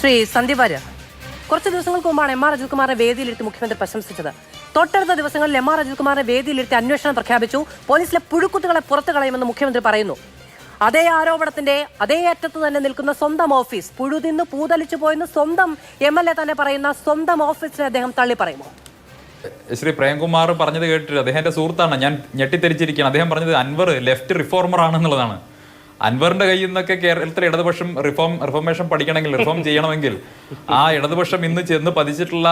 ശ്രീ സന്ദീപ് വാര്യർ. കുറച്ച് ദിവസങ്ങൾക്ക് മുമ്പാണ് എം ആർ അജിത്കുമാറിനെ വേദിയിലിരുത്തി മുഖ്യമന്ത്രി പ്രശംസിച്ചത്. തൊട്ടടുത്ത ദിവസങ്ങളിൽ എം ആർ അജിത്കുമാറിനെ വേദിയിലിരുത്തി അന്വേഷണം പ്രഖ്യാപിച്ചു. പോലീസിലെ പുഴുക്കുത്തുകളെ പുറത്തു കളയുമെന്ന് മുഖ്യമന്ത്രി പറയുന്നു. അതേ ആരോപണത്തിന്റെ അതേ അറ്റത്ത് തന്നെ നിൽക്കുന്ന സ്വന്തം ഓഫീസ് പുഴുതിന്ന് പൂതലിച്ചു പോയെന്ന് സ്വന്തം എം എൽ എ തന്നെ പറയുന്ന സ്വന്തം ഓഫീസിനെ അദ്ദേഹം തള്ളി പറയുമോ? ശ്രീ പ്രേംകുമാർ പറഞ്ഞത് കേട്ടിട്ട് അദ്ദേഹത്തിന്റെ സുഹൃത്താണ്. ഞാൻ ഞെട്ടിത്തെരിച്ചിരിക്കുകയാണ്. അദ്ദേഹം പറഞ്ഞത് അൻവർ ലെഫ്റ്റ് റിഫോർമർ ആണെന്നുള്ളതാണ് അൻവറിന്റെ കയ്യിൽ നിന്നൊക്കെ കേരളത്തിലെ ഇടതുപക്ഷം റിഫോം റിഫോർമേഷൻ പഠിക്കണമെങ്കിൽ റിഫോം ചെയ്യണമെങ്കിൽ ആ ഇടതുപക്ഷം ഇന്ന് ചെന്ന് പതിച്ചിട്ടുള്ള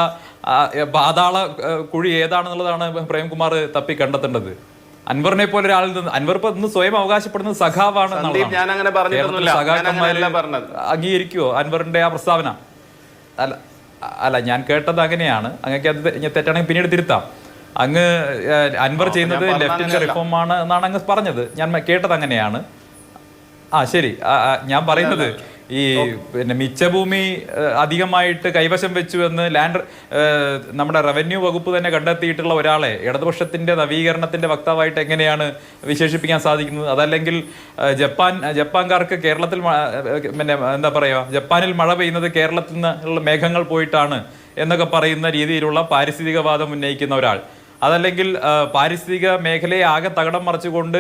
പാതാള കുഴി ഏതാണെന്നുള്ളതാണ് പ്രേംകുമാർ തപ്പി കണ്ടെത്തേണ്ടത്. അൻവറിനെ പോലെ ഒരാളിൽ നിന്ന് അൻവർ ഇപ്പൊ ഇന്ന് സ്വയം അവകാശപ്പെടുന്ന സഖാവാണ് ഞാൻ അങ്ങനെ. അംഗീകരിക്കുവോ അൻവറിന്റെ ആ പ്രസ്താവന? അല്ല അല്ല ഞാൻ കേട്ടത് അങ്ങനെയാണ്. അങ്ങക്ക് അത് തെറ്റാണെങ്കിൽ പിന്നീട് തിരുത്താം. അങ്ങ് അൻവർ ചെയ്യുന്നത് ലെഫ്റ്റിന്റെ റിഫോം ആണ് എന്നാണ് അങ്ങ് പറഞ്ഞത്. ഞാൻ കേട്ടത് അങ്ങനെയാണ്. ആ ശരി. ഞാൻ പറയുന്നത് ഈ പിന്നെ മിച്ചഭൂമി അധികമായിട്ട് കൈവശം വെച്ചു എന്ന് ലാൻഡ് നമ്മുടെ റവന്യൂ വകുപ്പ് തന്നെ കണ്ടെത്തിയിട്ടുള്ള ഒരാളെ ഇടതുപക്ഷത്തിന്റെ നവീകരണത്തിന്റെ വക്താവായിട്ട് എങ്ങനെയാണ് വിശേഷിപ്പിക്കാൻ സാധിക്കുന്നത്? അതല്ലെങ്കിൽ ജപ്പാൻ ജപ്പാൻകാർക്ക് കേരളത്തിൽ പിന്നെ എന്താ പറയുക ജപ്പാനിൽ മഴ പെയ്യുന്നത് കേരളത്തിൽ നിന്നുള്ള മേഘങ്ങൾ പോയിട്ടാണ് എന്നൊക്കെ പറയുന്ന രീതിയിലുള്ള പാരിസ്ഥിതികവാദം ഉന്നയിക്കുന്ന ഒരാൾ. അതല്ലെങ്കിൽ പാരിസ്ഥിതിക മേഖലയെ ആകെ തകടം മറിച്ചുകൊണ്ട്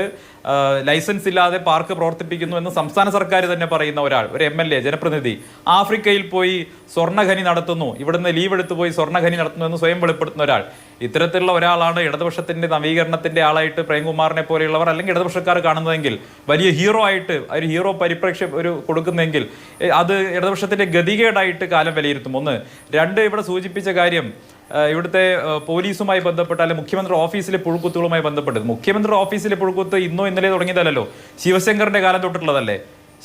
ലൈസൻസ് ഇല്ലാതെ പാർക്ക് പ്രവർത്തിപ്പിക്കുന്നു എന്ന് സംസ്ഥാന സർക്കാർ തന്നെ പറയുന്ന ഒരാൾ ഒരു എം എൽ എ ജനപ്രതിനിധി. ആഫ്രിക്കയിൽ പോയി സ്വർണഖനി നടത്തുന്നു. ഇവിടുന്ന് ലീവ് എടുത്തു പോയി സ്വർണഖനി നടത്തുന്നു എന്ന് സ്വയം വെളിപ്പെടുത്തുന്ന ഒരാൾ. ഇത്തരത്തിലുള്ള ഒരാളാണ് ഇടതുപക്ഷത്തിന്റെ നവീകരണത്തിന്റെ ആളായിട്ട് പ്രേംകുമാറിനെ പോലെയുള്ളവർ അല്ലെങ്കിൽ ഇടതുപക്ഷക്കാർ കാണുന്നതെങ്കിൽ വലിയ ഹീറോ ആയിട്ട് ഒരു ഹീറോ പരിപ്രേക്ഷ്യം ഒരു കൊടുക്കുന്നെങ്കിൽ അത് ഇടതുപക്ഷത്തിന്റെ ഗതികേടായിട്ട് കാലം വിലയിരുത്തും. ഒന്ന് രണ്ട് ഇവിടെ സൂചിപ്പിച്ച കാര്യം ഇവിടുത്തെ പോലീസുമായി ബന്ധപ്പെട്ട അല്ലെങ്കിൽ മുഖ്യമന്ത്രി ഓഫീസിലെ പുഴുക്കുത്തുകളുമായി ബന്ധപ്പെട്ട് മുഖ്യമന്ത്രി ഓഫീസിലെ പുഴുക്കുത്ത് ഇന്നോ ഇന്നലെ തുടങ്ങിയതല്ലോ ശിവശങ്കറിന്റെ കാലം തൊട്ടിട്ടുള്ളതല്ലേ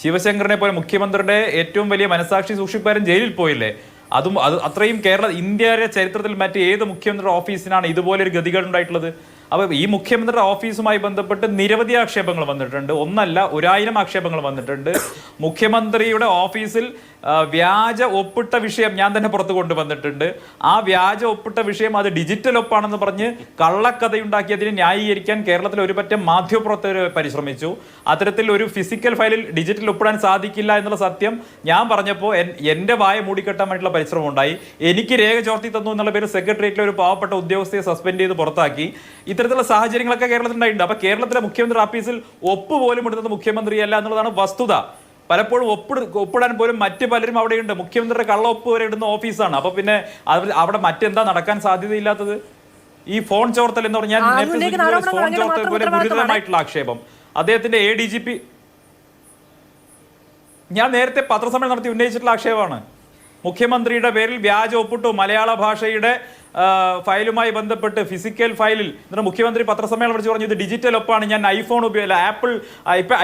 ശിവശങ്കറിനെ പോലെ മുഖ്യമന്ത്രിയുടെ ഏറ്റവും വലിയ മനസാക്ഷി സൂക്ഷിപ്പാരൻ ജയിലിൽ പോയില്ലേ. അതും അത് അത്രയും കേരള ഇന്ത്യയുടെ ചരിത്രത്തിൽ മറ്റ് ഏത് മുഖ്യമന്ത്രിയുടെ ഓഫീസിനാണ് ഇതുപോലെ ഒരു ഗതികേട് ഉണ്ടായിട്ടുള്ളത് അപ്പോൾ ഈ മുഖ്യമന്ത്രിയുടെ ഓഫീസുമായി ബന്ധപ്പെട്ട് നിരവധി ആക്ഷേപങ്ങൾ വന്നിട്ടുണ്ട്. ഒന്നല്ല ഒരായിരം ആക്ഷേപങ്ങൾ വന്നിട്ടുണ്ട്. മുഖ്യമന്ത്രിയുടെ ഓഫീസിൽ വ്യാജ ഒപ്പിട്ട വിഷയം ഞാൻ തന്നെ പുറത്തു കൊണ്ടുവന്നിട്ടുണ്ട്. ആ വ്യാജ ഒപ്പിട്ട വിഷയം അത് ഡിജിറ്റൽ ഒപ്പാണെന്ന് പറഞ്ഞ് കള്ളക്കഥയുണ്ടാക്കിയതിനെ ന്യായീകരിക്കാൻ കേരളത്തിൽ ഒരുപറ്റം മാധ്യമപ്രവർത്തകർ പരിശ്രമിച്ചു. അത്തരത്തിൽ ഒരു ഫിസിക്കൽ ഫയലിൽ ഡിജിറ്റൽ ഒപ്പിടാൻ സാധിക്കില്ല എന്നുള്ള സത്യം ഞാൻ പറഞ്ഞപ്പോൾ എന്റെ വായ മൂടിക്കെട്ടാൻ പരിശ്രമം ഉണ്ടായി എനിക്ക് രേഖ ചോർത്തി തന്നു എന്നുള്ള പേര് സെക്രട്ടേറിയറ്റിലെ ഒരു പാവപ്പെട്ട ഉദ്യോഗസ്ഥയെ സസ്പെൻഡ് ചെയ്ത് പുറത്താക്കി. ഇത്തരത്തിലുള്ള സാഹചര്യങ്ങളൊക്കെ കേരളത്തിൽ ഉണ്ടായിട്ടുണ്ട് അപ്പൊ കേരളത്തിലെ മുഖ്യമന്ത്രി ഓഫീസിൽ ഒപ്പ് പോലും ഇടുന്നത് മുഖ്യമന്ത്രിയല്ല എന്നുള്ളതാണ് വസ്തുത. പലപ്പോഴും ഒപ്പിട ഒപ്പിടാൻ പോലും മറ്റ് പലരും അവിടെയുണ്ട്. മുഖ്യമന്ത്രിയുടെ കള്ള ഒപ്പ് വരെ ഇടുന്ന ഓഫീസാണ് അപ്പൊ പിന്നെ അവിടെ മറ്റെന്താ നടക്കാൻ സാധ്യതയില്ലാത്തത്? ഈ ഫോൺ ചോർത്തൽ എന്ന് പറഞ്ഞാൽ ഫോൺ ചോർത്തൽ പോലെ. ഗുരുതരമായിട്ടുള്ള ആക്ഷേപം. അദ്ദേഹത്തിന്റെ എ ഡി ജി പി ഞാൻ നേരത്തെ പത്രസമ്മേളനം നടത്തി ഉന്നയിച്ചിട്ടുള്ള ആക്ഷേപമാണ്. മുഖ്യമന്ത്രിയുടെ പേരിൽ വ്യാജ ഒപ്പിട്ടു മലയാള ഭാഷയുടെ ഫയലുമായി ബന്ധപ്പെട്ട് ഫിസിക്കൽ ഫയലിൽ ഇന്നലെ മുഖ്യമന്ത്രി പത്രസമ്മേളനം വിളിച്ച് പറഞ്ഞു ഇത് ഡിജിറ്റൽ ഒപ്പാണ്. ഞാൻ ഐഫോൺ ഉപയോഗിച്ച ആപ്പിൾ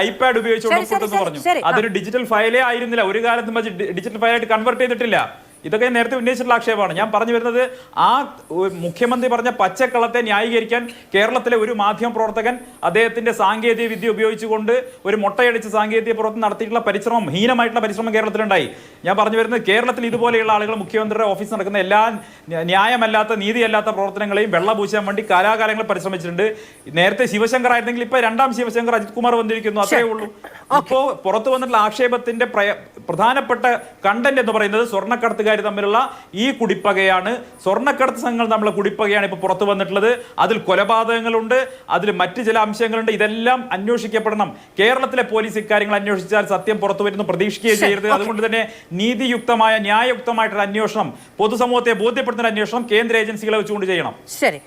ഐപാഡ് ഉപയോഗിച്ചുകൊണ്ട് പറഞ്ഞു. അതൊരു ഡിജിറ്റൽ ഫയലേ ആയിരുന്നില്ല. ഒരു കാലത്തും ഡിജിറ്റൽ ഫയലായിട്ട് കൺവേർട്ട് ചെയ്തിട്ടില്ല. ഇതൊക്കെ ഞാൻ നേരത്തെ ഉന്നയിച്ചിട്ടുള്ള ആക്ഷേപമാണ്. ഞാൻ പറഞ്ഞു വരുന്നത് ആ മുഖ്യമന്ത്രി പറഞ്ഞ പച്ചക്കള്ളത്തെ ന്യായീകരിക്കാൻ കേരളത്തിലെ ഒരു മാധ്യമ പ്രവർത്തകൻ അദ്ദേഹത്തിന്റെ സാങ്കേതിക വിദ്യ ഉപയോഗിച്ചുകൊണ്ട് ഒരു മുട്ടയടിച്ച് സാങ്കേതിക പ്രവർത്തനം നടത്തിയിട്ടുള്ള പരിശ്രമം ഹീനമായിട്ടുള്ള പരിശ്രമം കേരളത്തിലുണ്ടായി. ഞാൻ പറഞ്ഞു വരുന്നത് കേരളത്തിൽ ഇതുപോലെയുള്ള ആളുകൾ മുഖ്യമന്ത്രിയുടെ ഓഫീസിൽ നടക്കുന്ന എല്ലാ ന്യ- ന്യായമല്ലാത്ത നീതിയല്ലാത്ത പ്രവർത്തനങ്ങളെയും വെള്ളപൂശാൻ വേണ്ടി കാലാകാലങ്ങൾ പരിശ്രമിച്ചിട്ടുണ്ട്. നേരത്തെ ശിവശങ്കർ ആയിരുന്നെങ്കിൽ ഇപ്പൊ രണ്ടാം ശിവശങ്കർ അജിത് കുമാർ വന്നിരിക്കുന്നു. അത്രേ ഉള്ളൂ. അപ്പോൾ പുറത്തു വന്നിട്ടുള്ള ആക്ഷേപത്തിന്റെ പ്രയ- പ്രധാനപ്പെട്ട കണ്ടന്റ് എന്ന് പറയുന്നത് സ്വർണക്കടത്തുകാർ തമ്മിലുള്ള ഈ കുടിപ്പകയാണ്. സ്വർണക്കടത്ത് സംഘങ്ങൾ തമ്മിലുള്ള കുടിപ്പകയാണ് ഇപ്പൊ പുറത്തു വന്നിട്ടുള്ളത്. അതിൽ കൊലപാതകങ്ങളുണ്ട്. അതിൽ മറ്റ് ചില അംശങ്ങളുണ്ട്. ഇതെല്ലാം അന്വേഷിക്കപ്പെടണം. കേരളത്തിലെ പോലീസ് ഇക്കാര്യങ്ങൾ അന്വേഷിച്ചാൽ സത്യം പുറത്തു വരുന്നു പ്രതീക്ഷിക്കുകയും ചെയ്യരുത്. അതുകൊണ്ട് തന്നെ നീതിയുക്തമായ ന്യായയുക്തമായിട്ടുള്ള അന്വേഷണം പൊതുസമൂഹത്തെ ബോധ്യപ്പെടുത്തുന്ന അന്വേഷണം കേന്ദ്ര ഏജൻസികളെ വെച്ചുകൊണ്ട് ചെയ്യണം. ശരി.